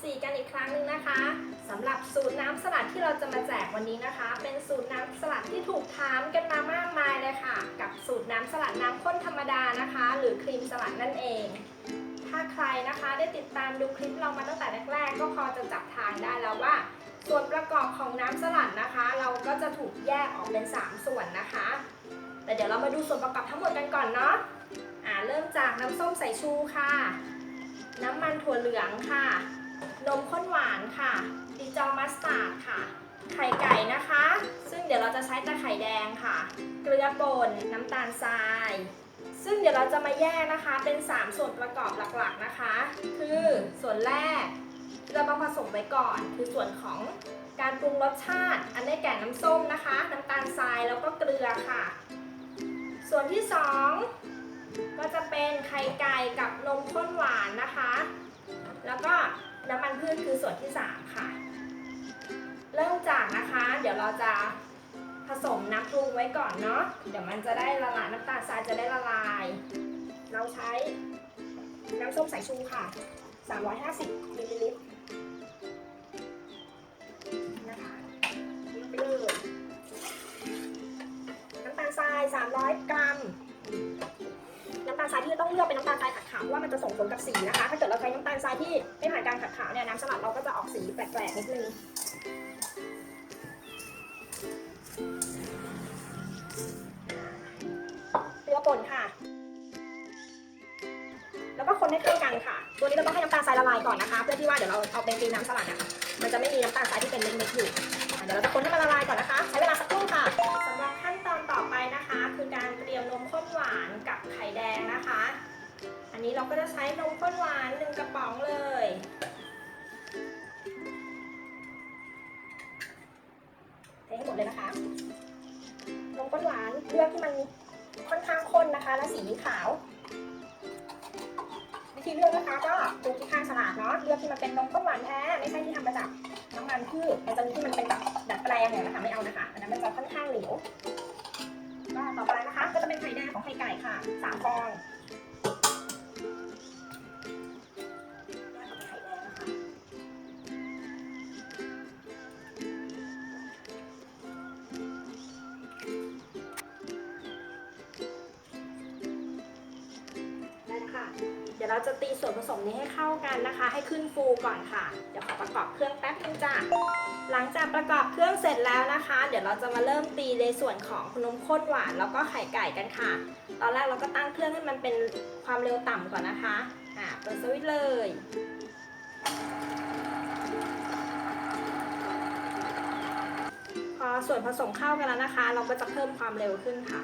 14 กันอีกครั้งหนึ่งนะคะสำหรับสูตรน้ำสลัดที่เราจะมาแจกวันนี้นะคะ เป็นสูตรน้ำสลัดที่ถูกถามกันมามากมายเลยค่ะ กับสูตรน้ำสลัดน้ำข้นธรรมดานะคะ หรือครีมสลัดนั่นเอง ถ้าใครนะคะได้ติดตามดูคลิปเรามาตั้งแต่แรกๆ ก็พอจะจับทางได้แล้วว่า ส่วนประกอบของน้ำสลัดนะคะ เราก็จะถูกแยกออกเป็น 3 ส่วนนะคะ แต่เดี๋ยวเรามาดูส่วนประกอบทั้งหมดกันก่อนเนาะอ่าเริ่มจากน้ำส้มสายชูค่ะ น้ำมันถั่วเหลืองค่ะ นมข้นหวานค่ะดิจอมัสตาร์ดค่ะ ไข่ไก่นะคะ ซึ่งเดี๋ยวเราจะใช้แต่ไข่แดงค่ะ เกลือป่นน้ำตาลทราย ซึ่งเดี๋ยวเราจะมาแยกนะคะเป็น 3 ส่วนประกอบหลักๆนะคะ คือส่วนแรกเราต้องผสมไว้ก่อน คือส่วนของการปรุงรสชาติ อันได้แก่น้ำส้มนะคะ น้ำตาลทรายแล้วก็เกลือค่ะ ส่วนที่ 2 ก็จะเป็นไข่ไก่กับนมข้นหวานนะคะ ชคือส่วนที่ 3 ค่ะ เริ่มจากนะคะ เดี๋ยวเราจะผสมน้ำปรุงไว้ก่อนเนาะ เดี๋ยวมันจะได้ละลายน้ำตาลทรายจะได้ละลาย เราใช้น้ำส้มสายชูค่ะ 350มิลลิลิตรนะคะไปเลยน้ำตาลทราย 300 กรัม ทรายที่ต้องเลือกเป็นน้ำตาลทรายขัดขาวเพราะว่ามันจะส่งผลกับสีนะคะ ถ้าเกิดเราใช้น้ำตาลทรายที่ไม่ผ่านการขัดขาวเนี่ยน้ำสลัดเราก็จะออกสีแปลกๆนิดนึงเกลือป่นค่ะ แล้วก็คนให้เข้ากันค่ะ ตัวนี้เราต้องให้น้ำตาลทรายละลายก่อนนะคะ เพื่อที่ว่าเดี๋ยวเราเอาไปตีน้ำสลัดเนี่ยมันจะไม่มีน้ำตาลทรายที่เป็นเม็ดๆอยู่เดี๋ยวเราจะคนให้มันละลายก่อนนะคะ ใช้เวลาสักครู่ค่ะ ไข่แดงนะคะ อันนี้เราก็จะใช้นมข้นหวานหนึ่งกระป๋องเลย เทให้หมดเลยนะคะ นมข้นหวานเลือกที่มันค่อนข้างข้นนะคะ และสีขาว วิธีเลือกนะคะก็ดูที่ข้างฉลากเนาะ เลือกที่มันเป็นนมข้นหวานแท้ ไม่ใช่ที่ทำมาจากน้ำมันพืชมันจะมีที่มันเป็นแบบดัดแปลงเนี่ยนะคะ ไม่เอานะคะ อันนั้น ก็จะเป็นไข่แดงของไข่ไก่ค่ะสามฟอง เดี๋ยวเราจะตีส่วนผสมนี้ให้เข้ากันนะคะ ให้ขึ้นฟูก่อนค่ะ เดี๋ยวขอประกอบเครื่องแป๊บนึงจ้ะหลังจากประกอบเครื่องเสร็จแล้วนะคะ เดี๋ยวเราจะมาเริ่มตีในส่วนของนมข้นหวานแล้วก็ไข่ไก่กันค่ะ ตอนแรกเราก็ตั้งเครื่องให้มันเป็นความเร็วต่ำก่อนนะคะ อ่าเปิดสวิตช์เลยพอส่วนผสมเข้ากันแล้วนะคะ เราก็จะเพิ่มความเร็วขึ้นค่ะ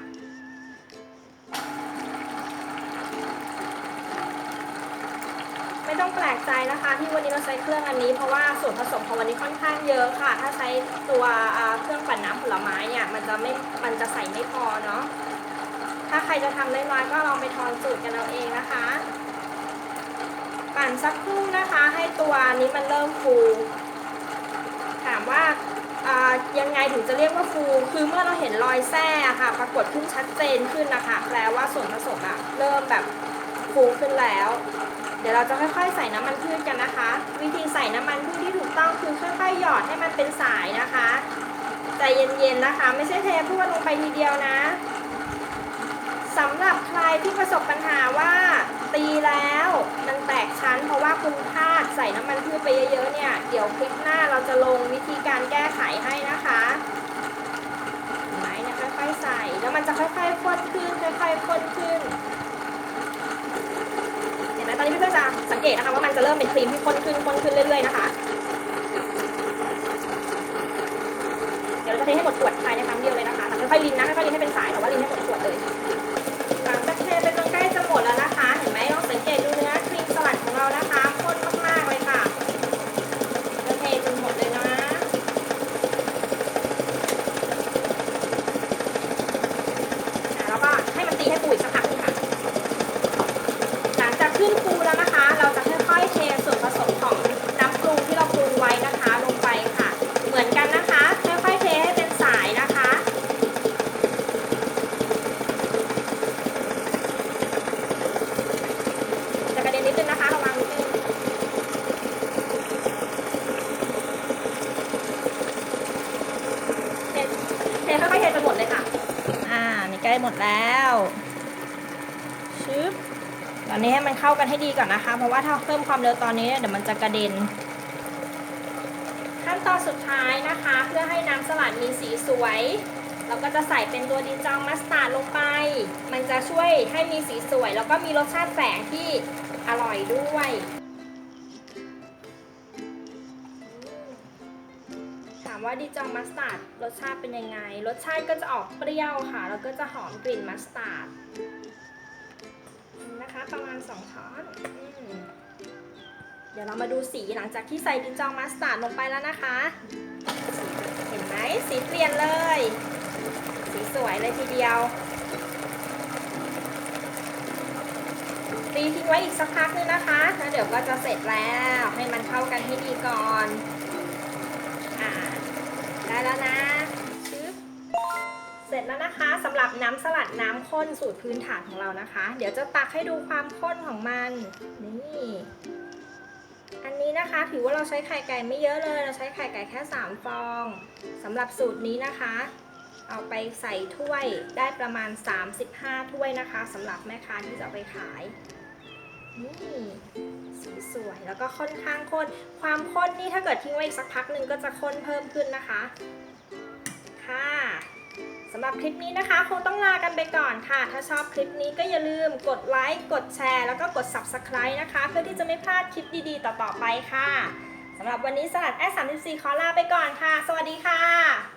ไม่ต้องแปลกใจนะคะที่วันนี้เราใช้เครื่องอันนี้เพราะว่าส่วนผสมของวันนี้ค่อนข้างเยอะค่ะ ถ้าใช้ตัวเครื่องปั่นน้ำผลไม้เนี่ยมันจะไม่มันจะใส่ไม่พอเนาะถ้าใครจะทำน้อยๆก็ลองไปทอนสูตรกันเอาเองนะคะ ปั่นสักครู่นะคะให้ตัวนี้มันเริ่มฟูถามว่ายังไงถึงจะเรียกว่าฟู คือเมื่อเราเห็นรอยแส้อะค่ะ ปรากฏขึ้นชัดเจนขึ้นนะคะ แปลว่าส่วนผสมอะเริ่มแบบ ฟูขึ้นแล้ว เดี๋ยวเราจะค่อยๆ ใส่น้ำมันพืชกันนะคะ วิธีใส่น้ำมันพืชที่ถูกต้องคือค่อยๆหยอดให้มันเป็นสายนะคะใจเย็นๆนะคะ ไม่ใช่เทพรวดลงไปทีเดียวนะสำหรับใครที่ประสบปัญหาว่าตีแล้วมันแตกชั้น เพราะว่าคุณพลาดใส่น้ำมันพืชไปเยอะๆเนี่ย เดี๋ยวคลิปหน้าเราจะลงวิธีการแก้ไขให้นะคะเห็นไหมเนี่ยค่อยๆ ใส่ แล้วมันจะค่อยๆข้นขึ้น ค่อยๆข้นขึ้น เห็นไหมตอนนี้เพื่อนๆจะสัง เกตนะคะว่ามันจะเริ่มเป็นครีมที่ข้นขึ้นข้นขึ้นเรื่อยๆนะคะ เดี๋ยวเราจะเทให้หมดขวดภายในครั้งเดียวเลยนะคะแต่ค่อยๆลินนะค่อยๆลินให้เป็นสายแต่ว่าลินให้หมดขวดเลย หลังจากเทไปจนใกล้จะหมดแล้วนะคะ เห็นไหมลองสังเกตดูเนื้อครีมสลัดของเรานะคะข้นมากๆเลยค่ะจะเทจนหมดเลยนะ แล้วก็ให้มันตีให้ฟูอีกสักพักหนึงค่ะ หลังจากขึ้นฟูแล้วนะคะ เราจะค่อยๆเทส่วนผสมของน้ำปรุงที่เราปรุงไว้นะคะ ลงไปค่ะ เหมือนกันนะคะ ค่อยๆเทให้เป็นสายนะคะ ห มดแล้วชึบตอนนี้ให้มันเข้ากันให้ดีก่อนนะคะ เพราะว่าถ้าเพิ่มความเร็วตอนนี้เนี่ยเดี๋ยวมันจะกระเด็น ขั้นตอนสุดท้ายนะคะ เพื่อให้น้ำสลัดมีสีสวย เราก็จะใส่เป็นตัวดินจองมัสตาร์ดลงไป มันจะช่วยให้มีสีสวย แล้วก็มีรสชาติแฝงที่อร่อยด้วย ว่าดิจองมัสตาร์ดรสชาติเป็นยังไง รสชาติก็จะออกเปรี้ยวค่ะ แล้วก็จะหอมกลิ่นมัสตาร์ดนะคะ ประมาณ 2 ช้อนอเดี๋ยวเรามาดูสีหลังจากที่ใส่ดินจองมัสตาร์ดลงไปแล้วนะคะ เห็นไหมสีเปลี่ยนเลย สีสวยเลยทีเดียวตีทิ้งไว้อีกสักพักนึงนะคะแล้วเดี๋ยวก็จะเสร็จแล้ว ให้มันเข้ากันให้ดีก่อน แล้วนะคะสำหรับน้ำสลัดน้ำข้นสูตรพื้นฐานของเรานะคะ เดี๋ยวจะตักให้ดูความข้นของมันนี่อันนี้นะคะถือว่าเราใช้ไข่ไก่ไม่เยอะเลย เราใช้ไข่ไก่แค่ 3 ฟองสำหรับสูตรนี้นะคะ เอาไปใส่ถ้วยได้ประมาณ 35 ถ้วยนะคะสำหรับแม่ค้าที่จะเอาไปขายนี่สีสวยแล้วก็ค่อนข้างข้น ความข้นนี่ถ้าเกิดทิ้งไว้อีกสักพักหนึ่งก็จะข้นเพิ่มขึ้นนะคะ ค่ะำหรับคลิปนี้นะคะ คงต้องลากันไปก่อนค่ะ ถ้าชอบคลิปนี้ก็อย่าลืมกดไลค์กดแชร์ แล้วก็กด Subscribe นะคะ เพื่อที่จะไม่พลาดคลิปดีๆ ต่อๆไปค่ะสำหรับวันนี้สลัดแอส34ขอลาไปก่อนค่ะ สวัสดีค่ะ